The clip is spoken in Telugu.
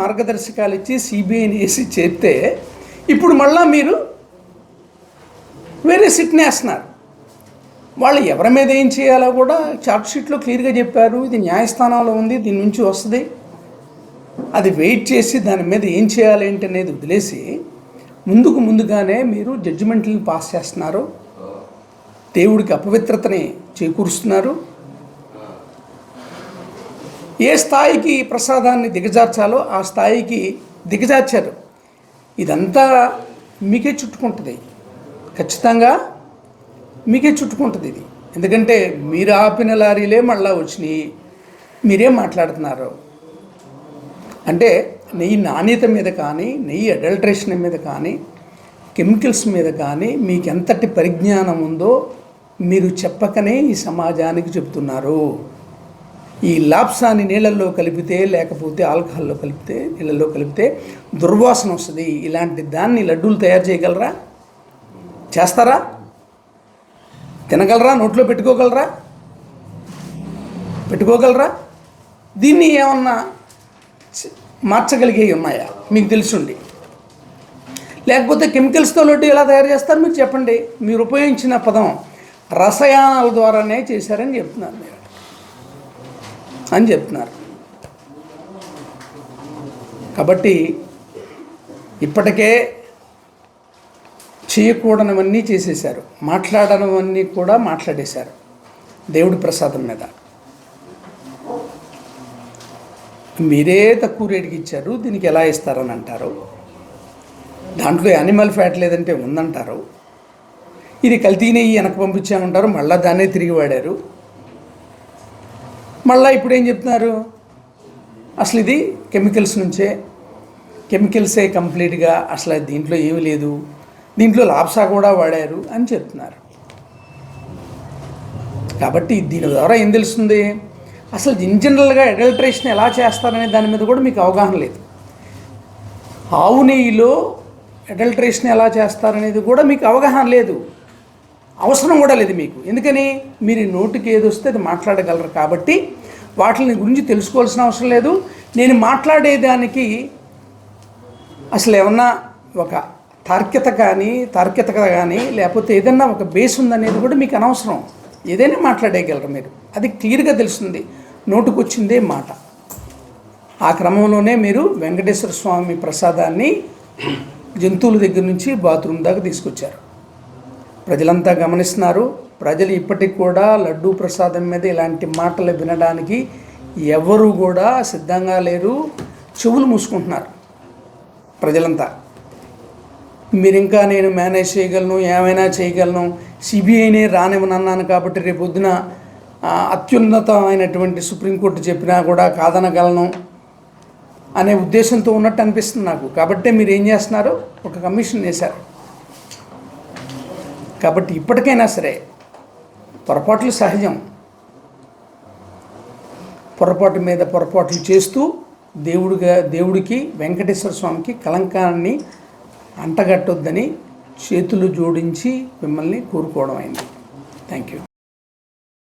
మార్గదర్శకాలు ఇచ్చి సిబిఐని వేసి చేస్తే ఇప్పుడు మళ్ళా మీరు వేరే సిట్ని వేస్తున్నారు. వాళ్ళు ఎవరి మీద ఏం చేయాలో కూడా చార్ట్ షీట్లో క్లియర్గా చెప్పారు. ఇది న్యాయస్థానంలో ఉంది దీని నుంచి వస్తుంది. అది వెయిట్ చేసి దాని మీద ఏం చేయాలి ఏంటి అనేది వదిలేసి ముందుకు ముందుగానే మీరు జడ్జిమెంట్లను పాస్ చేస్తున్నారు. దేవుడికి అపవిత్రతని చేకూరుస్తున్నారు. ఏ స్థాయికి ప్రసాదాన్ని దిగజార్చాలో ఆ స్థాయికి దిగజార్చారు. ఇదంతా మీకే చుట్టుకుంటుంది. ఖచ్చితంగా మీకే చుట్టుకుంటుంది ఇది. ఎందుకంటే మీరు ఆపిన లారీలే మళ్ళా వచ్చినాయి. మీరేం మాట్లాడుతున్నారు? అంటే నెయ్యి నాణ్యత మీద కానీ నెయ్యి అడల్ట్రేషన్ మీద కానీ కెమికల్స్ మీద కానీ మీకు ఎంతటి పరిజ్ఞానం ఉందో మీరు చెప్పకనే ఈ సమాజానికి చెప్తున్నారు. ఈ లాప్సాని నీళ్ళల్లో కలిపితే లేకపోతే ఆల్కహాల్లో కలిపితే నీళ్ళల్లో కలిపితే దుర్వాసన వస్తుంది. ఇలాంటి దాన్ని లడ్డూలు తయారు చేయగలరా? చేస్తారా? తినగలరా? నోట్లో పెట్టుకోగలరా? పెట్టుకోగలరా? దీన్ని ఏమన్నా మార్చగలిగేవి ఉన్నాయా? మీకు తెలుసుండి. లేకపోతే కెమికల్స్తో లడ్డు ఎలా తయారు చేస్తారు? మీరు చెప్పండి. మీరు ఉపయోగించిన పదం రసాయనాల ద్వారానే చేశారని చెప్తున్నాను నేను. అని చెప్తున్నారు. కాబట్టి ఇప్పటికే చేయకూడనివన్నీ చేసేశారు. మాట్లాడనివన్నీ కూడా మాట్లాడేశారు దేవుడి ప్రసాదం మీద. మీరే తక్కువ రేటుకి ఇచ్చారు దీనికి ఎలా ఇస్తారని అంటారు. దాంట్లో యానిమల్ ఫ్యాట్ లేదంటే ఉందంటారు. ఇది కల్తీనే వెనక పంపించామంటారు మళ్ళీ దాన్నే తిరిగి వాడారు. మళ్ళీ ఇప్పుడు ఏం చెప్తున్నారు? అసలు ఇది కెమికల్స్ నుంచే. కెమికల్సే కంప్లీట్గా అసలు దీంట్లో ఏమీ లేదు. దీంట్లో లాప్సా కూడా వాడారు అని చెప్తున్నారు. కాబట్టి దీని ద్వారా ఏం తెలుస్తుంది? అసలు ఇన్ జనరల్గా అడల్ట్రేషన్ ఎలా చేస్తారనే దాని మీద కూడా మీకు అవగాహన లేదు. ఆవు నెయ్యిలో అడల్ట్రేషన్ ఎలా చేస్తారనేది కూడా మీకు అవగాహన లేదు. అవసరం కూడా లేదు మీకు. ఎందుకని? మీరు నోటికి ఏది వస్తే అది మాట్లాడగలరు. కాబట్టి వాటిని గురించి తెలుసుకోవాల్సిన అవసరం లేదు. నేను మాట్లాడేదానికి అసలు ఏమన్నా ఒక తార్క్యత కానీ తార్క్యత కానీ లేకపోతే ఏదన్నా ఒక బేస్ ఉందనేది కూడా మీకు అనవసరం. ఏదైనా మాట్లాడేయగలరు మీరు? అది క్లియర్గా తెలుస్తుంది. నోటుకొచ్చిందే మాట. ఆ క్రమంలోనే మీరు వెంకటేశ్వర స్వామి ప్రసాదాన్ని జంతువుల దగ్గర నుంచి బాత్రూమ్ దాకా తీసుకొచ్చారు. ప్రజలంతా గమనిస్తున్నారు. ప్రజలు ఇప్పటికి కూడా లడ్డూ ప్రసాదం మీద ఇలాంటి మాటలు వినడానికి ఎవరు కూడా సిద్ధంగా లేరు. చెవులు మూసుకుంటున్నారు ప్రజలంతా. మీరు ఇంకా నేను మేనేజ్ చేయగలను ఏమైనా చేయగలను సిబిఐనే రానివ్వనన్నాను కాబట్టి రేపు పొద్దున అత్యున్నతమైనటువంటి సుప్రీంకోర్టు చెప్పినా కూడా కాదనగలను అనే ఉద్దేశంతో ఉన్నట్టు అనిపిస్తుంది నాకు. కాబట్టే మీరు ఏం చేస్తున్నారు? ఒక కమిషన్ వేశారు. కాబట్టి ఇప్పటికైనా సరే పొరపాట్లు సహజం. పొరపాటు మీద పొరపాట్లు చేస్తూ దేవుడిగా దేవుడికి వెంకటేశ్వర స్వామికి కలంకాన్ని అంటగట్టొద్దని చేతులు జోడించి మిమ్మల్ని కోరుకోవడం అయింది. Thank you.